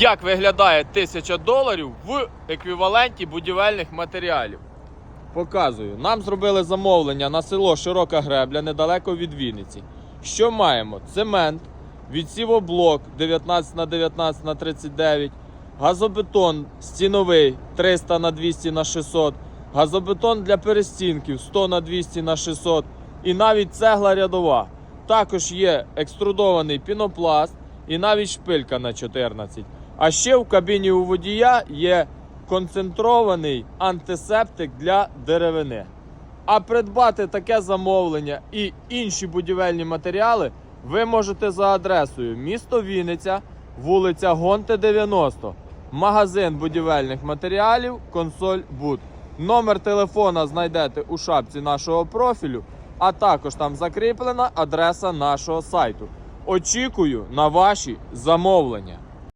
Як виглядає 1000 доларів в еквіваленті будівельних матеріалів? Показую. Нам зробили замовлення на село Широка Гребля недалеко від Вінниці. Що маємо? Цемент, відсівоблок 19 на 19 на 39, газобетон стіновий 300 на 200 на 600, газобетон для перестінків 100 на 200 на 600 і навіть цегла рядова. Також є екструдований пінопласт і навіть шпилька на 14. А ще в кабіні у водія є концентрований антисептик для деревини. А придбати таке замовлення і інші будівельні матеріали ви можете за адресою місто Вінниця, вулиця Гонте 90, магазин будівельних матеріалів, консоль Буд. Номер телефона знайдете у шапці нашого профілю, а також там закріплена адреса нашого сайту. Очікую на ваші замовлення.